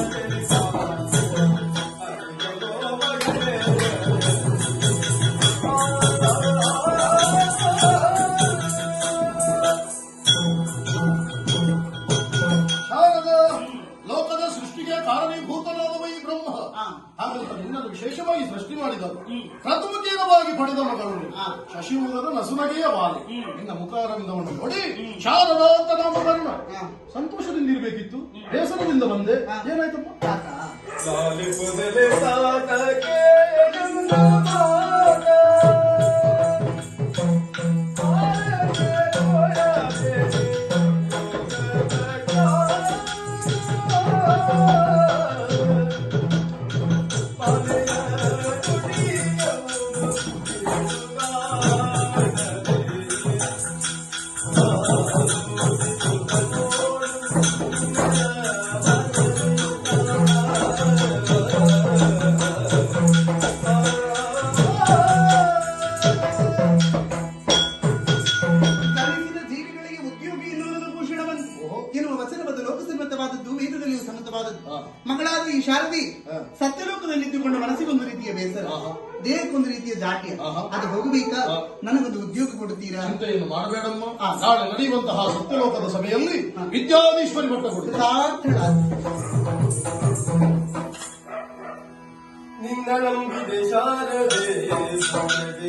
Thank you. ಹಾಗಂತ ನಿನ್ನನ್ನು ವಿಶೇಷವಾಗಿ ಸೃಷ್ಟಿ ಮಾಡಿದವರು. ಪ್ರಥಮಕೇನವಾಗಿ ಪಡೆದ ಮಗಳು ಶಶಿ ಶಶಿಮುಖದ ನಸುನಗೆಯ ಬಾಲೆ. ನಿನ್ನ ಮುಖಾರವಿಂದವನ್ನು ನೋಡಿ ಶಾರದ ಅಂತ ನಾಮಕರಣ ಹಾ. ಸಂತೋಷದಿಂದ ಇರಬೇಕಿತ್ತು ಬೇಸರದಿಂದ ಬಂದೆ. ಹಾ. Lord. ವೇದದಲ್ಲಿಯೂ ಸಮ್ಮತವಾದದ್ದು. ಮಗಳಾದ ಈ ಶಾರದಿ ಸತ್ಯಲೋಕದಲ್ಲಿ ಇದ್ದುಕೊಂಡು ಮನಸ್ಸಿಗೊಂದು ರೀತಿಯ ಬೇಸರ ಆಹಾ. ದೇಹಕ್ಕೊಂದು ರೀತಿಯ ಜಾಟ್ಯ ಆಹಾ. ಅದು ಹೋಗಬೇಕಾ. ನನಗೊಂದು ಉದ್ಯೋಗ ಕೊಡುತ್ತೀರಾ ಏನು ಮಾಡಬೇಡಮ್ಮ. ನಾಳೆ ನಡೆಯುವಂತಹ ಸತ್ಯಲೋಕದ ಸಭೆಯಲ್ಲಿ. ವಿದ್ಯಾಧೀಶ್ವರಿ ಸಾರ್ಥಳಾದ ನಿನ್ನ ನಂಬಿದೆ ಶಾರದೆ